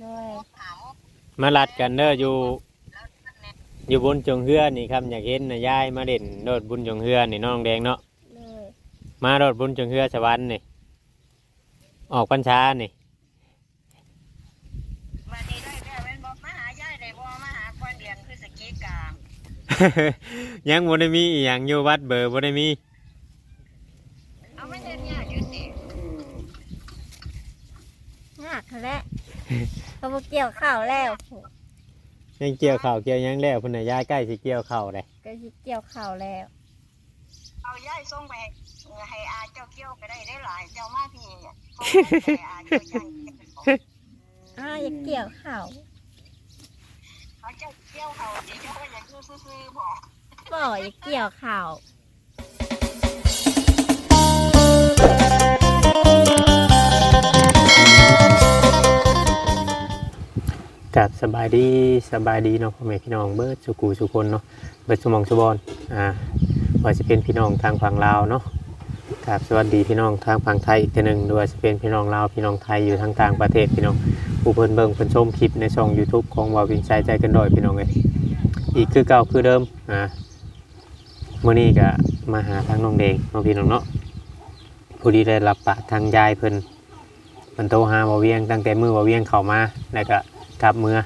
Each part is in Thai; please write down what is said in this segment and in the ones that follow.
โดยมาลัดกันเด้ออยู่ อยู่บนจงเฮือนี่ครับอยากเห็นนะยายมาเด่นโดดบุญจงเฮือนี่น้องแดงเนาะโดยมาโดดบุญจงเฮือสวรรค์นี่ออกพรรษานี่วันนี้ได้แล้วเป็นบอกมาหายายได้บ่มาหาก้อนเดือนคือสกีกามยังบ่ได้มีอหย่างอยู่วัดเบอร์บ่ได้มีเอาไม่เห็นยากอยู่สิยากแล้ว เขาบ่เกี่ยวข้าวแล้วยังเกี่ยวข้าวเกี่ยวหยังแล้วพุ่นน่ะยายใกล้สิเกี่ยวข้าวเลยก็สิเกี่ยวข้าวแล้วเอายายส่งไปให้อาเจ้าเกี่ยวก็ได้ได้หลายเจ้ามาพี่เนี่ยส่งไปให้อาเจ้ายังอ้าวอย่าเกี่ยวข้าวเขาเจ้าเกี่ยวเขาสิเจ้าก็อยากอยู่ซื่อๆบ่บ่อย่าเกี่ยวข้าว กับสบายดีสบายดีเนาะพ่อแม่พี่น้องเบิร์ดสุกูสุคนเนาะเบิร์ดสมองสบอนอ่าว่าจะเป็นพี่น้องทางฝั่งลาวเนาะกับสวัสดีพี่น้องทางฝั่งไทยอีกทีหนึ่งด้วยจะเป็นพี่น้องลาวพี่น้องไทยอยู่ทางต่างประเทศพี่น้องผู้เพิ่นเบิ่งเพิ่นชมคลิปในช่อง YouTube ของวาวินใจใจกันดอยพี่น้องเอ้ยอีกคือเก่าคือเดิมอ่าเมื้อนี้ก็มาหาทางน้องแดงน้องพี่น้องเนาะผู้ที่ได้รับปากทางยายเพิ่นเพิ่นโทรหาบ่เวียงตั้งแต่มือบ่เวียงเข้ามาแล้วก็ กลับเมื่อ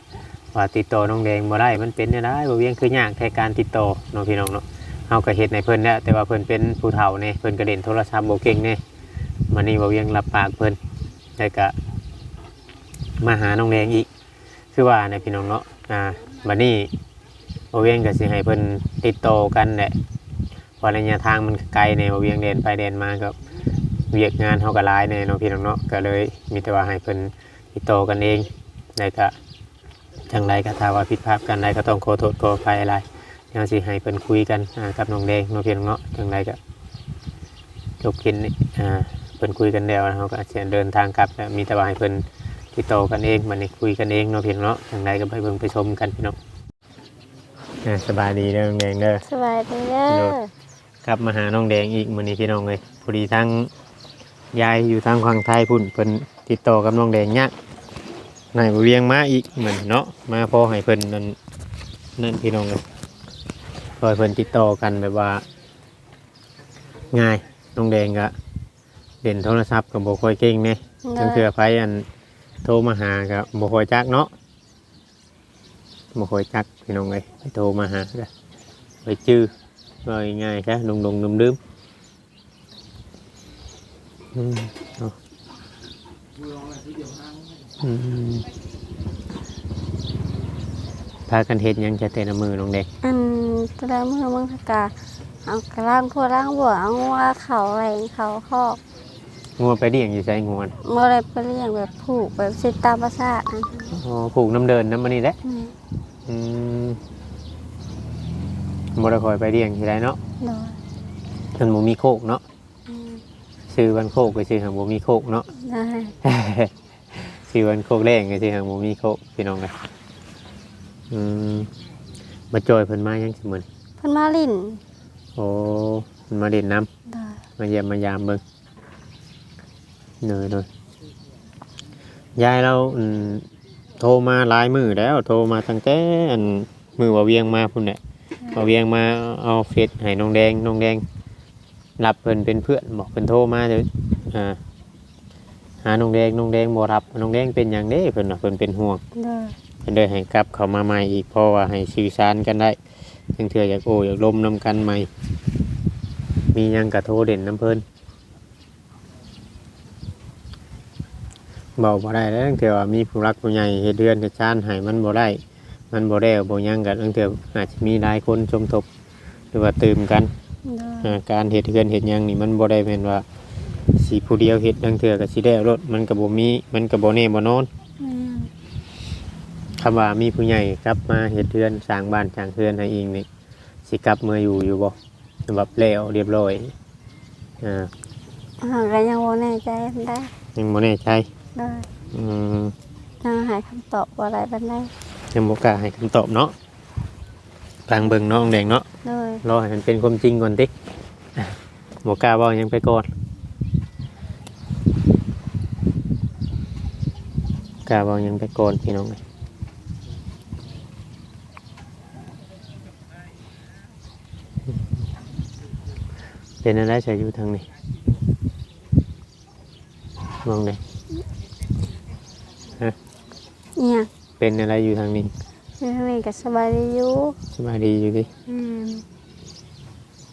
ว่าติดต่อน้องแดงบ่ได้มันเป็นได้ได้บ่เวียงคือยากแค่การติดต่อน้องพี่น้องเนาะเฮาก็เฮ็ดในเพิ่นแล้วแต่ว่าเพิ่นเป็นผู้เฒ่าเนี่ยเพิ่นก็เล่นโทรศัพท์บ่เก่งเนี่ยมันนี่บ่เวียงรับปากเพิ่นแล้วก็มาหาน้องแดงอีก คือว่าในพี่น้องเนาะอ่าบัดนี้บ่เวียงก็สิให้เพิ่นติดต่อกันแหละว่าระยะทางมันไกลเนี่ยบ่เวียงเดินไปเดินมาก็เวียกงานเฮาก็หลายแน่เนาะพี่น้องเนาะก็เลยมีแต่ว่าให้เพิ่นติดต่อกันเองแล้วก็ จังไรก็ถ้าว่าผิดพลาดกันใดก็ต้องขอโทษขออภัยอะไรยังสิให้เพิ่นคุยกันอ่ากับน้องแดงน้องเพียงเนาะจังไรก็จบกินนี่อ่าเพิ่นคุยกันแล้วเราก็อาจจะเดินทางกลับแล้วมีแต่ว่าให้เพิ่นติดต่อกันเองมันนี่คุยกันเองเนาะเพียงเนาะจังไรก็ไปเบิ่งไปชมกันพี่น้องอ่าสบายดีเด้อน้องแดงเด้อสบายดีเด้อกลับมาหาน้องแดงอีกมื้อนี้พี่น้องเลยพอดีทั้งยายอยู่ทางฝั่งไทยพุ่นเพิ่นติดต่อกับน้องแดงยาก นายเวียงมาอีกเหมือนเนาะมาพอให้เพิ่นนั่นนั่นพี่น้องเลยพอให้เพิ่นติดต่อกันแบบว่า ง่ายน้องแดงก็เด่นโทรศัพท์กับบ่ค่อยเก่งเนี่ยโดจังยเทื่อไผอันโทรมาหากับบ่ค่อยจักเนาะบ่ค่อยจักพี่น้องเลยไปโทรมาหาก็ไปจื้อว่าง่ายๆซะดงๆลืมๆอืมเนาะอืม พากันเฮ็ดหยังจะเตะน้ำมือน้องเด็กอันตะมือมึงกะเอากระล่างโคล่างบัวเอาว่าเขาอะไรเขาคอกงัวไปเลี้ยงอยู่ใส่งัวน่ะบ่ได้ไปเลี้ยงแบบผูกแบบสิตามประสาทนะอ๋อผูกน้ำเดินน้ำมันนี่แหละนี่อืมบ่ได้คอยไปเลี้ยงที่ไรเนาะโดยมันบ่มีโคกเนาะอืม ซื้อวันโคกก็ซื้อหางบ่มีโคกเนาะ ได้ซื้อวันโคกแรงก็ซื้อหางบ่มีโคกพี่น้องเลยอืมมาจอยเพิ่นมายังเสมอเพิ่นมาลิ้นโอ้เพิ่นมาเด่นน้ได้ำมาเยี่ยมมายามเบิ่งเหนื่อยเลยยายเราอืมโทรมาหลายมือแล้ว โทรมาตั้งแต่อันมือว่าเวียงมาพุ่นเนี่ยเอาเวียงมาเอาเฟซให้น้องแดงน้องแดง รับเพิ่นเป็นเพื่อนบอกเพิ่นโทรมาเดี๋ยวอ่าหาน้องแดงน้องแดงบ่รับน้องแดงเป็นอย่างเด้เพิ่นน่ะเพิ่นเป็นห่วงได้เพิ่นเลยให้กลับเข้ามาใหม่อีกเพราะว่าให้สื่อสารกันได้จังเทื่ออยากโอ้อยากลมนำกันใหม่ มีหยังกะโทรเด่นน้ำเพิ่นเบาบ่ได้แล้วตั้งแต่ว่ามีผู้รักผู้ใหญ่เฮ็ดเดือนเฮ็ดชานให้มันบ่ได้ มันบ่ได้บ่หยังกันตั้งแต่อาจจะมีหลายคนชมทบหรือว่าตื่มกันได้ อ่าการเฮ็ดเฮือนเฮ็ดหยังนี่มันบ่ได้แม่นว่าสีผู้เดียวเฮ็ดดังเทื่อก็สิได้รถมันก็บ่มีมันก็บ่แน่บ่นอนอืมคำว่ามีผู้ใหญ่กลับมาเฮ็ดเฮือนสร้างบ้านสร้างเฮือนให้เองนี่สิกลับมาอยู่อยู่บ่แบบแล้วเรียบร้อยอ่าหากก็ยังบ่แน่ใจปานใดยังบ่แน่ใจได้อืมยังหาคำตอบบ่ได้ปานใดยังบ่กล้าให้คำตอบเนาะ ฟังเบิ่งเนาะน้องแดงเนาะโดยรอให้มันเป็นความจริงก่อนติบ่กล้าเว้าหยังไปก่อนกาบอกยังไปโกนพี่น้องเลยเป็นอะไรใส่อยู่ทางนี้มองเลยเนี่ยเป็นอะไรอยู่ทางนี้ อยู่ทางนี้ก็สบายดีอยู่สบายดีอยู่ดิอืม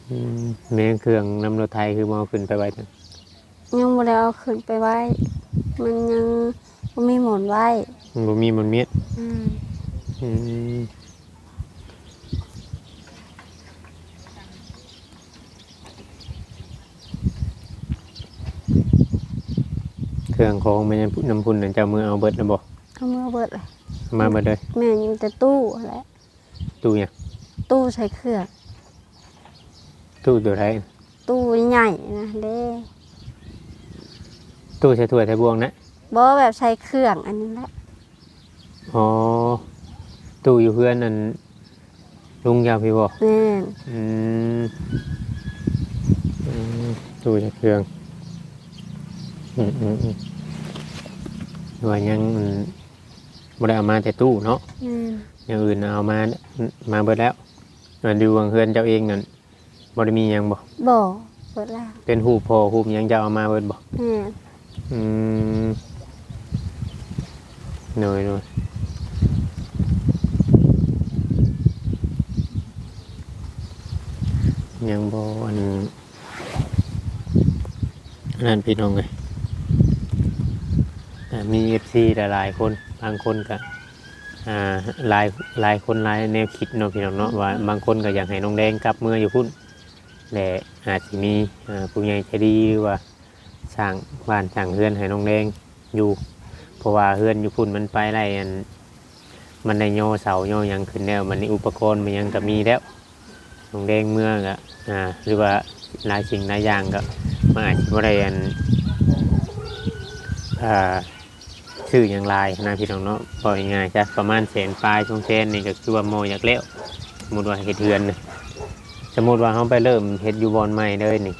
อืมแม่เครื่องนำรถไทยคือมเอาขึ้นไปไว้ทันยังบ่ได้เอาขึ้นไปไว้ มันยังบ่มีหมอนไว้มันบ่มีมันเมียดอืมอืมเครื่องของมันยังน้ำพุ่นนั่นเจ้ามือเอาเบิดนะบ่เอามือเบิดเลยเอา มาเบิดเลยแม่ยังแต่ตู้แหละตู้เนี่ยงตู้ใช้เครื่องตู้ตัวไทยตู้ใหญ่นะเด้ตู้ใช้ถ้วยใช้บวงนะบ่แบบใช้เครื่องอันนี้แหละอ๋อตู้อยู่เพื่อนนั่นลุงยาวพี่บ่แม่นอืมอืมตู้ใช้เครื่องอืมอืมอืมว่ายังอืม บ่ได้เอามาแต่ตู้เนาะแม่นอย่างอื่นเอามามาเบิดแล้วอันดูวางเพื่อนเจ้าเองนั่นบ่ได้มีหยังบ่บ่เบิดแล้วเป็นหูปพอหูปหยังจะเอามาเบิดบ่แม่นอืมหน่อยหน่อยยังบ่อันอันนั้นพี่น้องเลยแต่มี FC หลายๆคน บางคนก็อ่าหลายหลายคนหลายแนวคิดเนาะพี่น้องเนาะว่าบางคนก็อยากให้น้องแดงกลับเมื่ออยู่พุ่นแต่อาจจะมีอ่าผู้ใหญ่ใจดีหรือว่าสร้างบ้านสร้างเฮือนให้น้องแดงอยู่เพราะว่าเฮือนอยู่พุ่นมันไปไรอันมันได้โยเสาโยยังขึ้นแล้วมันนี่อุปกรณ์มันยังก็มีแล้วน้องแดงเมื่อก็อ่าหรือว่าหลายสิ่งหลายอย่างก็มันอาจจะบ่ได้อันอ่า ชื่ออย่างไรนะพี่น้องเนาะปล่อยง่ายๆจ้ะประมาณแสนปลายช่วงเชนนี่ก็คือว่าโมอยากเลี้ยวสมมติว่าเฮ็ดเทือนนะสมมติว่าเขาไปเริ่มเฮ็ดอยู่บอนใหม่เลยนี่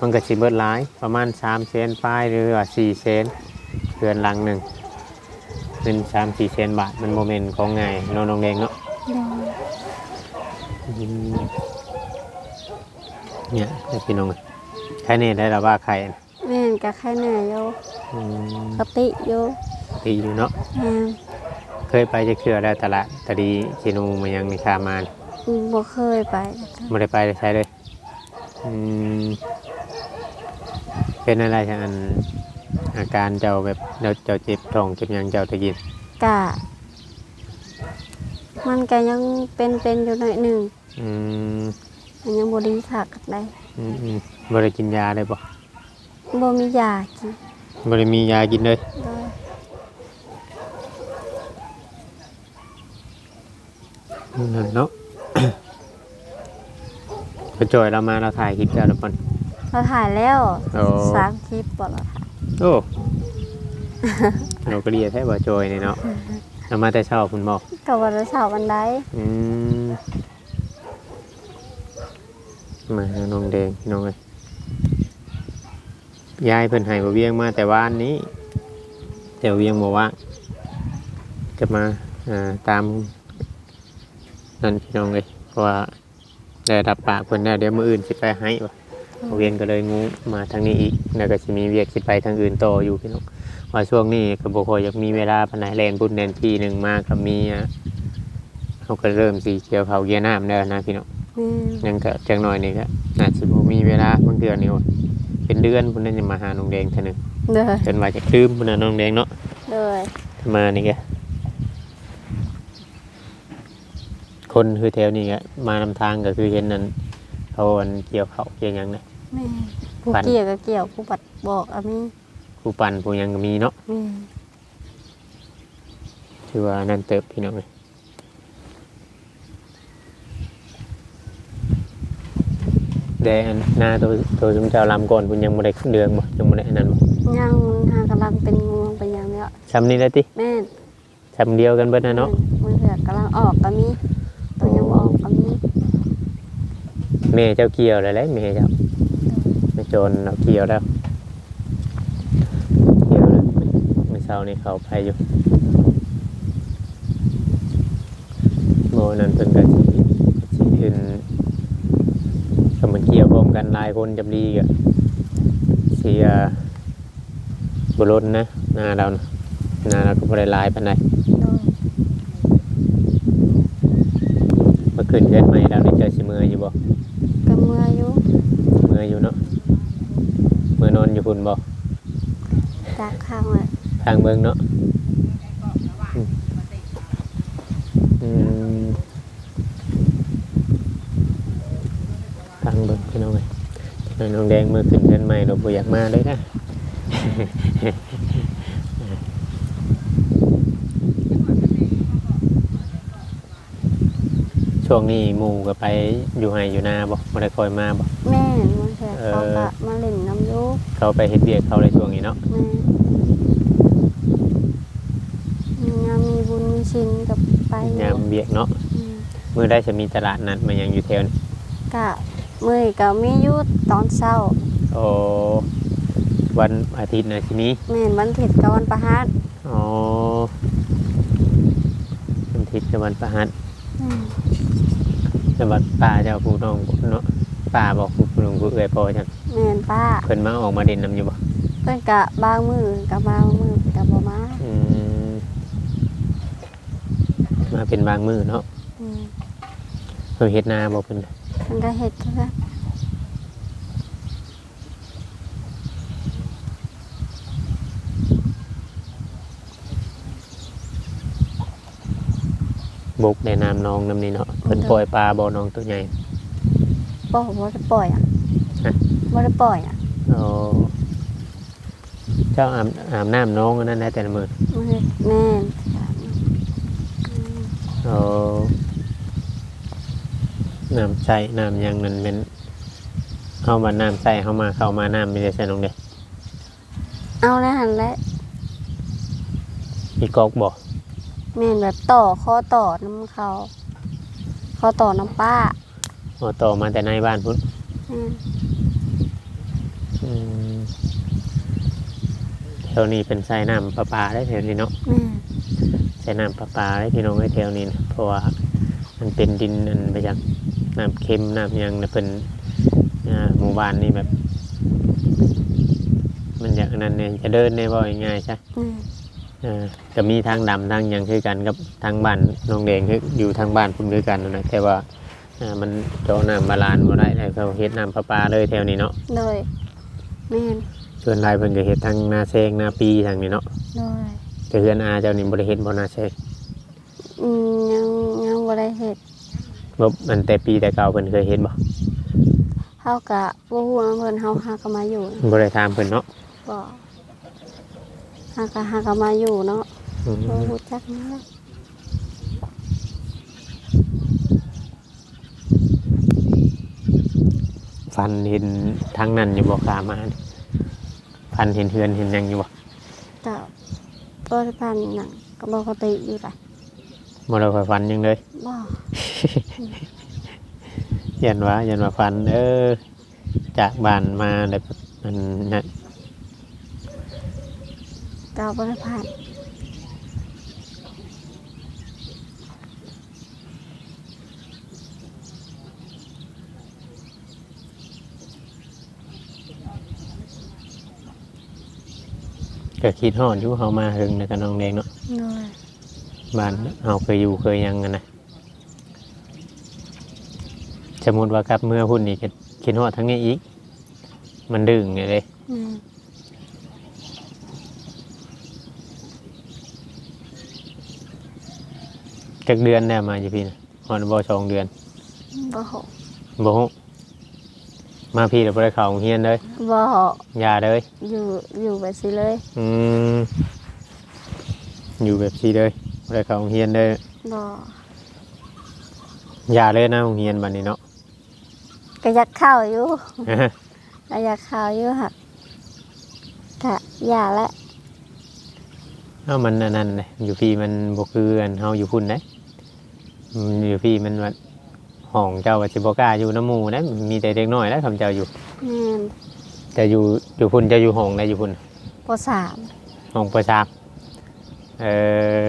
มันก็สิเบิดหลายประมาณสามเซนปลายหรือว่าสี่เซนเทือนหลังหนึ่งเป็นสามสี่เซนบาทมันโมเมนต์ของง่ายเนาะน้องแดงเนาะเนี่ยพี่น้องใครเนี่ยได้ระว่าใครนะแม่นก็แค่เหนื่ยอยู่ อืมปกติอยู่ดีอยู่เนาะแม่นเคยไปจะเคือได้ตลาดตะดีเชนูมายังนิชามานบ่เคยไปไม่ได้ไปได้ใช้เลยอืมเป็นอะไรทางอันอาการเจ้าแบบเราเจ้าเจ็บท้องเจ็บหยังเจ้าตะกินกะ มันก็ยังเป็นเป็นอยู่หน่อยหนึ่งอืมมันยังบ่ดีคักได้อืมอืมบริกินยาเลยบ่บ่มียากิน บริมียากินเลยโดยนั่นเนาะพอจอยเรามาเราถ่ายคลิปเจ้าทุกคน เราถ่ายแล้วโอ้ สามคลิปบ่เราถ่ายโอ้ เราก็เรียกแท้บ่จอยนี่เนาะเรามาแต่เช้าคุณบอกกับวันเสาร์วันใดอืมมาหาน้องแดงพี่น้องเลย ยายเพิ่นให้บ่เวียงมาแต่ว่านนี้ แต่เวียงบ่ว่างจะมาอ่าตามนั่นพี่น้องเลยเพราะว่าได้รับปากเพิ่นแล้วเดี๋ยวมื้ออื่นสิไปให้ว่ะบ่เวียงก็เลยงูมาทางนี้อีกแล้วก็สิมีเวียกสิไปทางอื่นต่ออยู่พี่น้องว่าช่วงนี้ก็บ่ค่อยอยากมีเวลาปานใดแล่นบุญแล่นที่หนึงมาก็มีอะเขาก็เริ่มสีเขียวเขาเกียร์น้ำแล้วนะพี่น้องแม่นยังก็จังหน่อยนี่ก็อาจจะบ่มีเวลาบางเดือนนี่ว่า เป็นเดือนพุ่นนั้นจะมาหาน้องแดงเท่านึงเด้อจนว่าจะลืมพุ่นน่ะน้องแดงเนาะเด้อถ้ามานี่ก็คนคือแถวนี้ก็มานำทางก็คือเห็นนั่นเขาอันเกี่ยวเขาเกี่ยวหยังนะแม่นผู้ปั่นเกี่ยวก็เกี่ยวผู้ปัดบอกอะมีผู้ปั่นผู้หยังก็มีเนาะแม่นถือว่านั่นเติบพี่น้องเลย แดงอันหน้าตัวตัวจุมเจ้าลำก่อนพุ่นยังบ่ได้เดืองบ่ยังบ่ได้อันนั้นบ่ยังหากำลังเป็นงวงเป็นอย่างเนี้ยซ้ำนี้แล้วติแม่นซ้ำเดียวกันเบิดนะเนาะมือเถือกกำลังออกก็มีตัวยังบ่ออกก็มีแม่เจ้าเกี่ยวแล้วแหละแม่เจ้าแม่โจรเราเกี่ยวแล้วเกี่ยวแล้วมันเช้านี่เขาไปอยู่โมนั้นเพิ่นก็สิสิอื่นก็มันเกี่ยวพร้อมกันหลายคนจำดีก็เสียบุรุษนะหน้าเรานะหน้าเราก็บ่ได้หลายปานใดโดยเมื่อคืนเกินใหม่แล้วนี่เจอสิเมื่อยอยู่บ่ก็เมื่ออยู่เมื่อยอยู่เนาะเมื่อนอนอยู่พุ่นบ่จากข้างเลยทางเมืองเนาะอืมอืม ทางเมืองพี่น้องเอ้ยแล้วน้องแดงมือขึ้นเกินใหม่เราบ่อยากมาเลยนะช่วงนี้หมู่ก็ไปอยู่ไห้อยู่นาบ่บ่ได้คอยมาบ่แม่มันแค่เออเขาก็มาเล่นน้ำลูกเขาไปเฮ็ดเวียกเขาในช่วงนี้เนาะแม่มีงานมีบุญมีชินกับไปอยู่ยามเวียกเนาะอืมมื้อได้จะมีตลาดนัดมายังอยู่แถวนี้กะ มื่อยก็มีอยู่ตอนเช้าโอ้วันอาทิตย์นะทีนี้แม่นวันอาทิตย์กับวันประหัสอ๋อวันอาทิตย์กับวันประหัสอืมแล้ววันป้าเจ้าผู้น้องเนาะป้าบอกผู้น้องผู้เอื้อยพอจังแม่นป้าเพิ่นมาออกมาเด่นนำอยู่บ่เพิ่นกะบางมือกับบางมือกับบ่มาอืมมาเป็นบางมื้อเนาะอืม เพิ่นเฮ็ดนาบ่เพิ่นเพิ่นก็เฮ็ดคือกันบุกในน้ำน้องน้ำนี่เนาะเพิ่นปล่อยปลาบ่น้องตัวใหญ่บ่บ่ได้ปล่อยอะฮะบ่ได้ปล่อยอะอ๋อเจ้าอาบอาบน้ำน้องอันนั้นได้แต่ละมื้อมื้อแม่นอืมอ๋อ น้ำใส่น้ำหยังนั่นเป็นเข้ามาน้ำใส่เข้ามาเข้ามาน้ำไม่ได้ใส่ลงเด้เอาแล้วหั่นแหละมีกอกบ่แม่นแบบต่อข้อต่อน้ำเขาข้อต่อน้ำป้าเอาต่อมาแต่ในบ้านพุ่นแม่นอืมแถวนี้เป็นใส่น้ำประปาได้แถวนี้เนาะ แม่นใส่น้ำประปาได้พี่น้องได้แถวนี้นะเพราะว่ามันเป็นดินอันไปจาก น้ำเค็มน้ำหยังนะเป็นอ่าหมู่บ้านนี่แบบ มันอย่างนั้นเนี่ยจะเดินได้บ่ง่ายๆใช่แม่นอ่าก็มีทางดำทางหยังคือกันกับทางบ้านน้องแดงคืออยู่ทางบ้านพุ่นคือกันนั่นนะแต่ว่าอ่ามันเจาะน้ำบาลานบ่ได้แล้วเขาเฮ็ดน้ำประปาเลยแถวนี้เนาะโดยแม่นส่วนหลายเพิ่นก็เฮ็ดทางนาแซงนาปีทางนี้เนาะโดยแต่เฮือนอาเจ้านี่บ่ได้เฮ็ดบ่นาแซงอืมยังยังบ่ได้เฮ็ด บ่มันแต่ปีแต่เก่าเพิ่นเคยเฮ็ดบ่เฮากะบ่ฮู้นำเพิ่นเฮาหาก็มาอยู่บ่ได้ถามเพิ่นเนาะบ่หากะหาก็มาอยู่เนาะอืมบ่รู้จักนะฟันเห็นทางนั้นอยู่บ่ขามานี่ฟันเห็นเฮือนเห็นหยังอยู่บ่ก็บ่ได้พันหยังก็ปกติอยู่ล่ะ บ่ได้ค่อยฟันหยังเลย บ่ ยันว่ายันว่าฟัน เออ จากบ้านมาได้แบบมันนั่นก็บ่ได้พันก็คิดฮอดอยู่เฮามาถึงแล้วก็น้องแดงเนาะโดย บ้านเฮาเคยอยู่เคยหยังกันนะสมมุติว่ากลับเมื่อพุ่นนี่ก็คิดฮอดทั้งนี้อีก มันดึงไงเลยแม่นจักเดือนได้มาอยู่พี่นะฮอดบ่สองเดือนบ่ฮู้บ่ฮู้มาพี่แล้วบ่ได้เข้าโรงเรียนเลยบ่อย่าเลยอยู่อยู่แบบสิเลย อืมอยู่แบบนี้เลยบ่ ได้เข้าโรงเรียนเลยบ่อย่าเลยนะโรงเรียนบัดนี้เนาะ ก็อยากเข้าอยู่ก็อยากเข้าอยู่ค่ะก็อย่าละเอ้ามันอันนั้นเลยอยู่พี่มันบ่คืออันเฮาอยู่พุ่นได้อืมอยู่พี่มันว่าห้องเจ้าว่าสิบ่กล้าอยู่น้ำหมู่นะมีแต่เด็กน้อยแล้วคำเจ้าอยู่แม่นแต่อยู่อยู่พุ่นจะอยู่ห้องได้อยู่พุ่นปสามห้องประชาเออ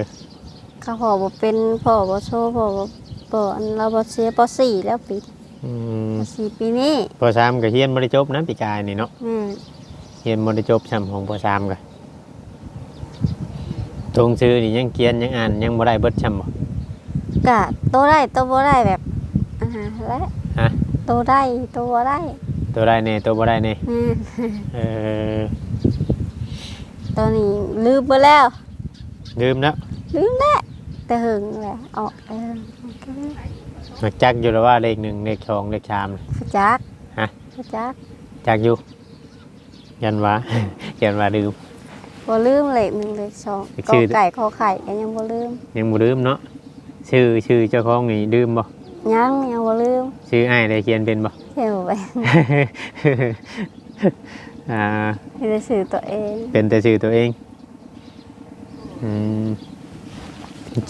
เขาพ่อบ่เป็นพ่อบ่โชว์พ่อบ่บ่อันเราบ่เสียปสี่แล้วปีอืมปสี่ปีนี้ปสามก็เฮียนบ่ได้จบนะปีกายนี่เนาะแม่นเฮียนบ่ได้จบซ้ำของปสามก็ตรงชื่อนี่ยังเขียนยังอ่านยังบ่ได้เบิดซ้ำบ่ กะโตได้โตบ่ได้แบบอาหารและฮะ โตได้โตบ่ได้ตัวได้แน่ตัวบ่ได้แน่แม่นเออตอนนี้ลืมไปแล้วลืมแล้วลืมแล้ว แต่หึงแหละออกเออมักจักอยู่แล้วว่าเลขหนึ่งเลขสองเลขสามฟูจักฮะฟูจักจักอยู่ ยันว่า ยันว่าลืม บ่ลืมเลขหนึ่งเลขสองเลขกชื่อ อไก่ขอไข่ก็ยังบ่ลืมยังบ่ลืมเนาะชื่อชื่อเจ้าของนี่ลืมบ่ยังยังบ่ลืมชื่ออ้ายได้เขียนเป็นบ่เที่ยวไปอ่า ให้ได้สื่อตัวเอง เป็นแต่ชื่อตัวเองอืม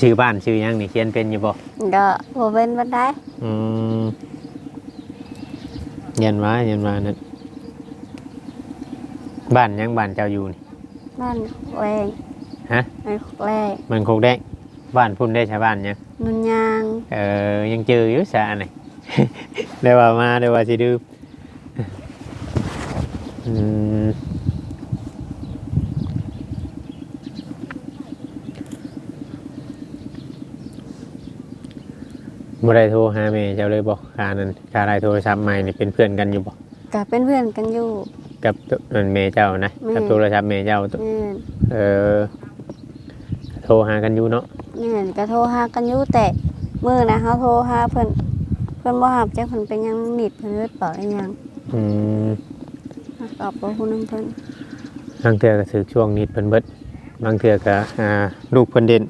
ชื่อบ้านชื่อหยังนี่เขียนเป็นอยู่บ่ก็บ่เป็นบันไดอืมยันว่ายันว่านั่นบ้านหยังบ้านเจ้าอยู่นี่บ้านแวงฮะไอ้แรกมันคงได้บ้านพุ่นได้ชาวบ้านหยังนุนยางเออยังเจออยู่สะไหนได้ว่ามาได้ว่าสิดื้ออืม บ่ได้โทรหาแม่เจ้าเลยบอกค่านั้นค่าได้โทรศัพท์ใหม่นี่เป็นเพื่อนกันอยู่บ่ก็เป็นเพื่อนกันอยู่ กับตัวนั่นแม่เจ้านะแม่กับโทรศัพท์แม่เจ้าตัวแม่นเออโทรหากันอยู่เนาะแม่นก็โทรหากันอยู่แต่มื้อนะเฮาโทรหาเพิ่นเพิ่นบ่รับจักเพิ่นเป็นหยังนิดเพิ่นเลือดเปล่าอีหยังอืมเฮาก็บ่ฮู้นำเพิ่นบางเทื่อก็ถือช่วงนิดเพิ่นเบิดบางเทื่อก็อ่าลูกเพิ่นเด่น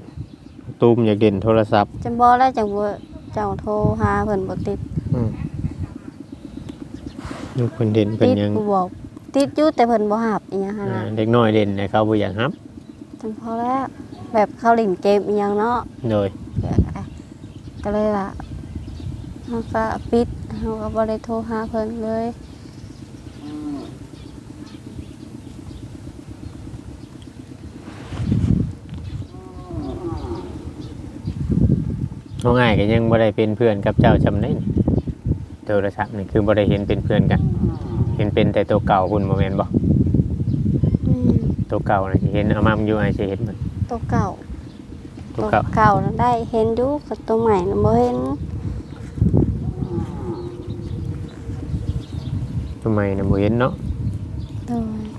ตูมอยากเด่นโทรศัพท์ จำบ่ได้จังว่า เจ้าโทรหาเพิ่นบ่ติดอืมลูกเพิ่นเด่นเป็นติดหยังกูบอกติดอยู่แต่เพิ่นบ่รับอีหยังหั่นอ่าน่ะเด็กน้อยเด่นเนี่ยเขาบ่อยากรับจังพอแล้วแบบเขาเล่นเกมอีหยังเนาะโดยก็เลยว่าเขาก็ปิดเขาก็บ่ได้โทรหาเพิ่นเลย น้องอ้ายก็ยังบ่ได้เป็นเพื่อนกับเจ้าจำได้นี่โทรศัพท์นี่คือบ่ได้เห็นเป็นเพื่อนกัน เห็นเป็นแต่ตัวเก่าคุณบ่แม่นบ่อืมตัวเก่าน่ะสิเห็นเอามามอยู่อ้ายสิเห็นมันตัวเก่าตัวเก่าเก่าน่ะได้เห็นอยู่กับตัวใหม่น่ะบ่เห็นทำไมน่ะบ่เห็นเนาะ โดย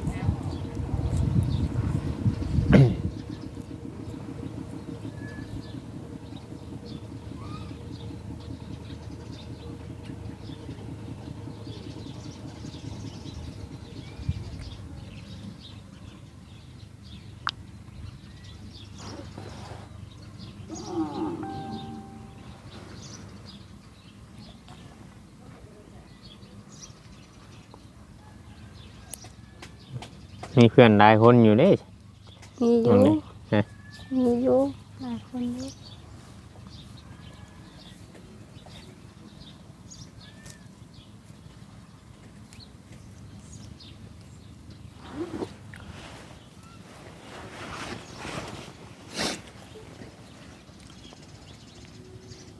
มีเพื่อนหลายคนอยู่เด้มีอตรยู่งไหนฮะมีอยู่หลายคนอยู่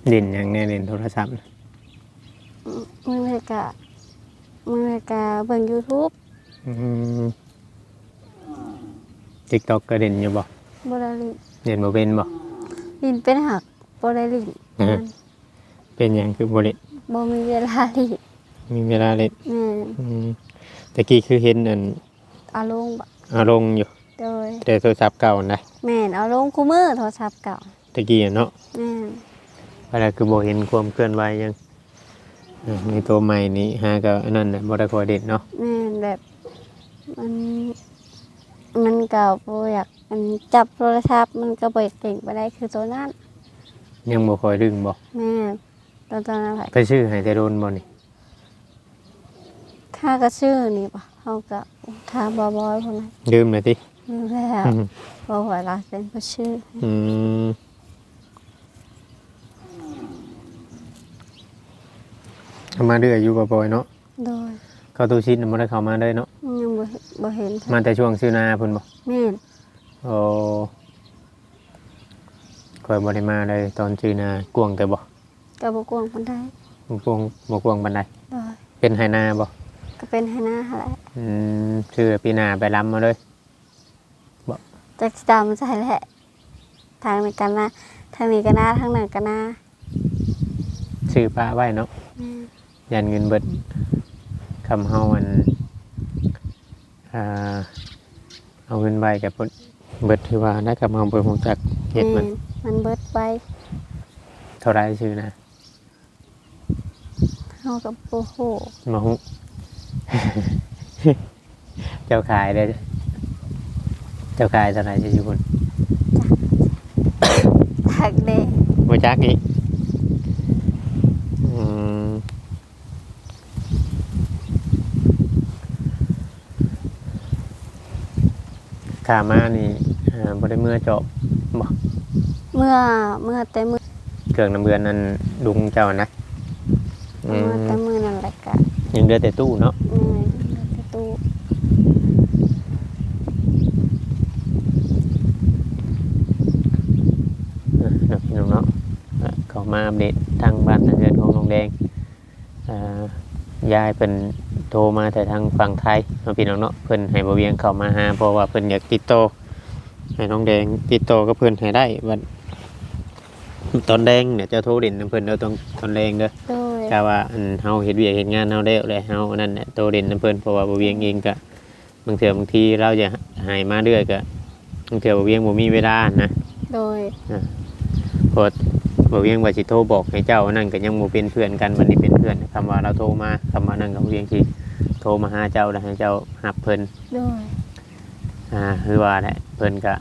เด่นหยังแน่เด่นโทรศัพท์น่ะมึงเลยกะมึงเลยกะเบิ่ง YouTube อืม TikTok ก็เด่นอยู่บ่บ่ได้ลิ้นเด่นบ่เป็นบ่ลิ้นเป็นหักบ่ได้ลิ้นฮะเป็นหยังคือบ่เล่นบ่มีเวลาลิ้นมีเวลาเล่นแม่นอืมตะกี้คือเห็นอันเอาลงบ่อารมณ์อยู่โดยแต่โทรศัพท์เก่านะแม่นเอาลงคู่มือโทรศัพท์เก่าตะกี้อะเนาะแม่นเวลาคือบ่เห็นความเคลื่อนไหวหยังอ่าในตัวใหม่นี้หาก็อันนั้นน่ะบ่ได้ค่อยเด่นเนาะ แม่นแบบ มัน มันก็บ่อยากมันจับโทรศัพท์มันก็บ่อยากเก่งไปได้คือตัวนั้นยังบ่ค่อยดึงบ่แม่ตอนตอนนั้นไผไปซื้อให้แต่โดนบ่นี่ข้าก็ชื่อนี่ป่ะเขาก็ทาบอบอยพวกนั้นลืมเลยตินี่แล้วอืมบอกว่าเราเป็นผู้ชื่ออืมเอามาเรื่อยอยู่บ่อยๆเนาะโดย เข้าตู้ชิดน่ะบ่ได้เข้ามาเลยเนาะยัง บ่เห็นบ่เห็นมาแต่ช่วงซื้อนาพุ่นบ่แม่นโอ้คอยบ่ได้มาเลยตอนชื่อนากวงแต่บ่ก็บ่กวางปานใดบ่กวงบ่กวงปานใดโดยเป็นไหนาบ่ก็เป็นให้หน้าหั่นแหละอืมชื่อปีหน้าไปล้ำมาเลยจักสิตามใจแหละทางนี้กันนะทางนี้ก็หน้าทางนั้นก็หน้าชื่อป้าไว้เนาะแม่นยันเงินเบิดคำเฮาอันอ่า เอาเงินไว้กับเพิ่นเบิดที่ว่าได้คำเฮาเบิดคงจักเฮ็ดมันแมันเบิดไป เท่าไรชื่อนะเฮากับบ่ฮู้มาฮุเจ้าขายเลยเจ้าขายเท่าไหรจะอยู่บนทักเด้บ่จักอีก ขามานี่อ่าบ่ได้เมื่อเจาะเมื่อเมื่อแต่มื้อเครื่องน้ำเบือนนั้นลุงเจ้านะอืเมื่อมแต่มื้อนั่นแหละก็ยังเดือแต่ตู้เนาะแม่นเมื่อแต่ตู้อะเนาะพี่น้องเนาะอะเขามาอัปเดตทางบ้านทางเรือนของน้องแดงอ่ายายเป็นโทรมาแต่ทางฝั่งไทยเนาะพี่น้องเนาะเพิ่นให้บ่เวียงเข้ามาหาเพราะว่าเพิ่นอยากติดต่อให้น้องแดงติดต่อกับเพิ่นให้ได้วันตอนแดงเนี่ยเจ้าโทรเด่นนำเพิ่นเด้อตอนตอนแดงเด้อโดยกะว่าอันเฮาเฮ็ดเวียกเฮ็ดงานเฮาได้เลยเฮาอันนั้นแหละโตเด่นนำเพิ่นเพราะว่าบ่เวียงเองก็บางเทื่อบางทีเราจะหายมาเรื่อยก็บางเทื่อบ่เวียงบ่มีเวลานะโดยเพราะบ่เวียงว่าสิโทรบอกให้เจ้าอันนั้นก็ยังบ่เป็นเพื่อนกันวันนี้เป็นเพื่อนคำว่าเราโทรมาคำว่านั้นก็บ่เวียงสิโทรมาหาเจ้าแล้วให้เจ้ารับเพิ่นโดยอ่าคือว่าแหละเพิ่นก็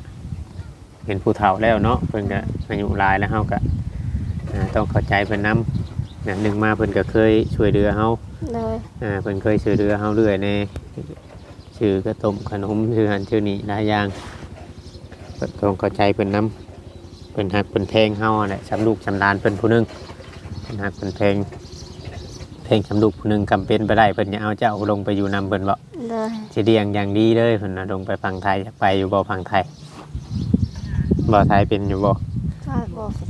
เป็นผู้เฒ่าแล้วเนาะเพิ่นก็อายุหลายแล้วเฮาก็อ่าต้องเข้าใจเพิ่นนำนะหนึ่งมาเพิ่นก็เคยช่วยเหลือเฮาโดยอ่าเพิ่นเคยช่วยเหลือเฮาเรื่อยในชื่อกระต้มขนมชื่อหันชื่อนี้หลายอย่างเพิ่นต้องเข้าใจเพิ่นนำเพิ่นหักเพิ่นแพงเฮาแหละสำลูกสำหลานเพิ่นผู้หนึงเพิ่นหักเพิ่นแพง แพงสำลูกผู้หนึงกำเป็นไปได้เพิ่นจะเอาเจ้าลงไปอยู่นำเพิ่นบ่โดยสิเดียงอย่างดีเลยเพิ่นน่ะลงไปฝั่งไทยอยากไปอยู่บ่ฝั่งไทยบ่ไทยเป็นอยู่บ่ฝากบอกสิ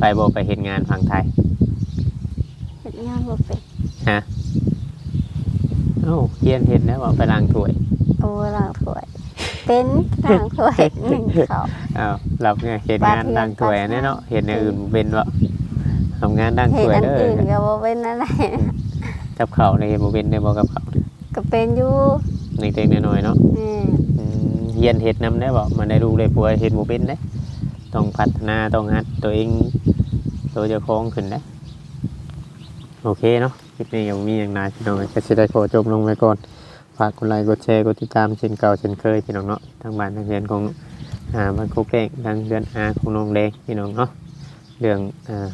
ไปบ่ไปเฮ็ดงานฝั่งไทย เฮ็ดงานบ่เป็นฮะเอ้าเฮียนเฮ็ดแล้วบ่ไปล้างถ้วยโอ้ล้างถ้วย เป็นล้างถ้วยหนึ่งเขาอ้าวรับไงเห็นงานปาเทืองดังถ้วยปาเทืองแน่เนาะเห็นอย่างอื่นบ่เป็นวะ ทำงานดังเฮ็ดถ้วยอันเด้ออื่นก็บ่เป็นอะไรกับเขาวในบ่เป็นได้บ่กับเขาวก็เป็นอยู่ในเต็งน้อยๆเนาะแม่อืมเฮียนเฮ็ดนำได้บ่มันได้รู้ได้ป่วยเฮ็ดบ่เป็นเด้ ต้องพัฒนาต้องหัดตัวเองตัวเจ้าของขึ้นเด้โอเคเนาะคลิปนี้ยังมีอย่างนายพี่น้องก็สิได้ขอจบลงไว้ก่อน ฝากกดไลค์กดแชร์กดติดตามเช่นเก่าเช่นเคยพี่น้องเนาะทางบ้านทางเรียนของอ่าบ้านโคกเป้งทางเดือนอาของน้องแดงพี่น้องเนาะเรื่องอ่า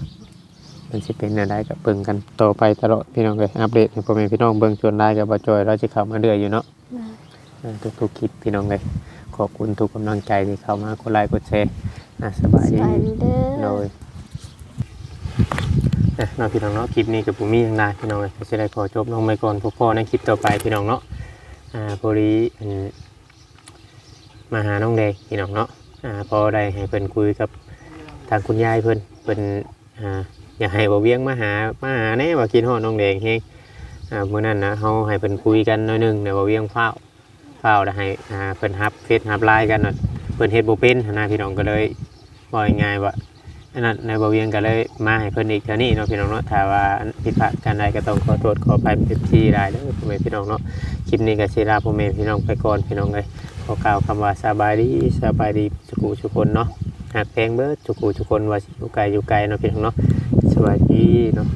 มันสิเป็นอะไรกับเบิ่งกันต่อไปตลอดพี่น้องเลยอัปเดตให้พ่อแม่พี่น้องเบิ่งชวนได้กับบจอยเราจะเข้ามาเรื่อยอยู่เนาะเออทุกๆคลิปพี่น้องเลยขอบคุณทุกกำลังใจที่เข้ามากดไลค์กดแชร์อะสบายสดีบายดีเด้โดอยอะเนาะพี่น้องเนาะคลิปนี้กับผมมีอย่างไรพี่น้องเลยก็จะได้ขอจบลงไปก่อนพบพ่อในคลิปต่อไปพี่น้องเนาะอ่าพอดีอันมาหาน้องแดงพี่น้องเนาะอ่าพอได้ให้เพิ่นคุยกับทางคุณยายเพิ่นเพิ่นอ่า อยากให้บ่เวียงมาหามาหาแน่ว่ากินฮอดน้องแดงเฮงอ่ามื้อนั้นนะเฮาให้เพิ่นคุยกันหน่อยหนึงเดี๋ยวบ่เวียงฟ้าวฟ้าวแล้วให้อ่าเพิ่นรับเฟซรับไลน์กันน่ะเพิ่นเฮ็ดบ่เป็นหั้นนะพี่น้องก็เลยบ่ง่ายๆว่าอันนั้นในบ่เวียงก็เลยมาให้เพิ่นอีกเท่านี้เนาะพี่น้องเนาะถ้าว่าผิดพลาดกันใดก็ต้องขอโทษขออภัยเป็นที่ได้เด้อพ่อแม่พี่น้องเนาะคลิปนี้ก็สิลาพ่อแม่พี่น้องไปก่อนพี่น้องเอ้ยขอกล่าวคำว่าสบายดีสบายดีสุขุทุคนเนาะ หากแพงเบิดจุกูจุกคนว่าสิอยู่ไกลอยู่ไกลเนาะพี่น้องเนาะสวัสดีเนาะ